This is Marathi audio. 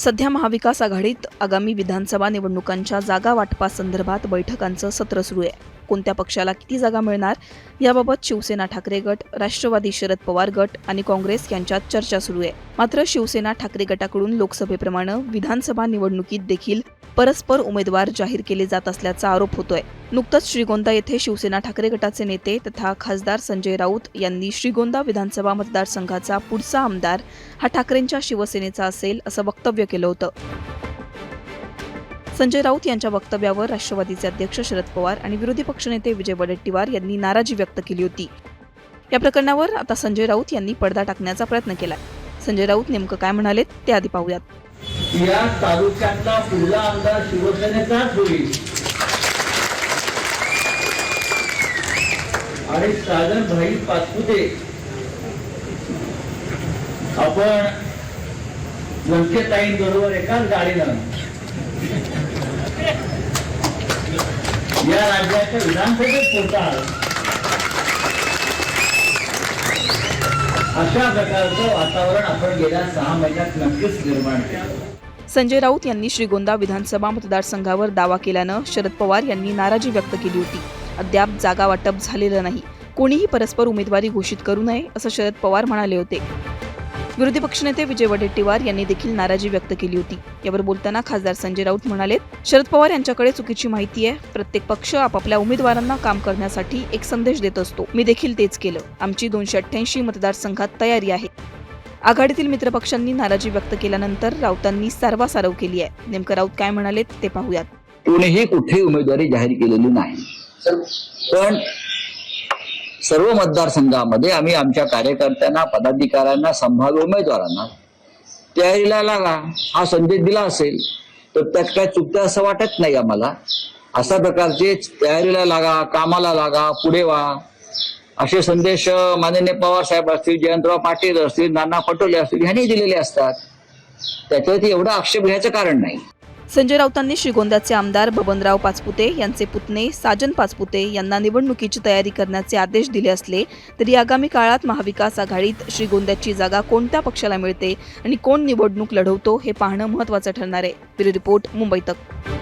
सध्या महाविकास आघाडीत आगामी विधानसभा निवडणुकांच्या जागा वाटपासंदर्भात बैठकांचं सत्र सुरू आहे. कोणत्या पक्षाला किती जागा मिळणार? याबाबत शिवसेना ठाकरे गट राष्ट्रवादी शरद पवार गट आणि काँग्रेस यांच्यात चर्चा सुरू आहे. मात्र शिवसेना ठाकरे गटाकडून लोकसभेप्रमाणे विधानसभा निवडणुकीत देखील परस्पर उमेदवार जाहीर केले जात असल्याचा आरोप होतोय. नुकतंच श्रीगोंदा येथे शिवसेना ठाकरे गटाचे नेते तथा खासदार संजय राऊत यांनी श्रीगोंदा विधानसभा मतदारसंघाचा पुढचा आमदार हा ठाकरेंच्या शिवसेनेचा असेल असं वक्तव्य केलं होतं. संजय राऊत यांच्या वक्तव्यावर राष्ट्रवादीचे अध्यक्ष शरद पवार आणि विरोधी पक्षनेते विजय वडेट्टीवार यांनी नाराजी व्यक्त केली होती. या प्रकरणावर आता संजय राऊत यांनी पडदा टाकण्याचा प्रयत्न केला संजय राऊत नेमकं काय म्हणाले ते आधी पाहूयात. या तालुक्यातला पुढला आमदार शिवसेनेचाच होईल. आणि साधन भाई पाचपुते. आपण बरोबर एकाच गाडीनं या राज्याच्या विधानसभेत पोहोचाल. अशा प्रकारचं वातावरण आपण गेल्या सहा महिन्यात नक्कीच निर्माण केलं. संजय राऊत यांनी श्रीगोंदा विधानसभा मतदारसंघावर दावा केल्यानं शरद पवार यांनी नाराजी व्यक्त केली होती. अद्याप जागा वाटप झालेलं नाही. कोणीही परस्पर उमेदवारी घोषित करू नये असं शरद पवार म्हणाले होते. विरोधी पक्षनेते विजय वडेट्टीवार यांनी देखील नाराजी व्यक्त केली होती. यावर बोलताना खासदार संजय राऊत म्हणाले शरद पवार यांच्याकडे चुकीची माहिती आहे. प्रत्येक पक्ष आपापल्या उमेदवारांना काम करण्यासाठी एक संदेश देत असतो. मी देखील तेच केलं. आमची दोनशे अठ्ठ्याऐंशी मतदारसंघात तयारी आहे. आघाडीतील मित्रपक्षांनी नाराजी व्यक्त केल्यानंतर राऊतांनी सारवासारव केली आहे. नेमकं राऊत काय म्हणाले ते पाहूयात. कोणीही कुठेही उमेदवारी जाहीर केलेली नाही. पण सर्व मतदारसंघामध्ये आम्ही आमच्या कार्यकर्त्यांना पदाधिकाऱ्यांना संभाव्य उमेदवारांना तयारीला लागा हा संदेश दिला असेल तर त्यात काय चुकतं असं वाटत नाही आम्हाला. अशा प्रकारचे तयारीला लागा कामाला लागा पुढे व्हा असे संदेश माननीय पवार साहेब असतील जयंतराव पाटील असतील नाना पटोले असतील यांनी दिलेले असतात. त्याच्यावरती एवढा आक्षेप घ्यायचं कारण नाही. संजय राऊतांनी श्रीगोंद्याचे आमदार बबनराव पाचपुते यांचे पुतणे साजन पाचपुते यांना निवडणुकीची तयारी करण्याचे आदेश दिले असले तरी आगामी काळात महाविकास आघाडीत श्रीगोंद्याची जागा कोणत्या पक्षाला मिळते आणि कोण निवडणूक लढवतो हे पाहणं महत्वाचं ठरणार आहे. ब्युरो रिपोर्ट मुंबई तक.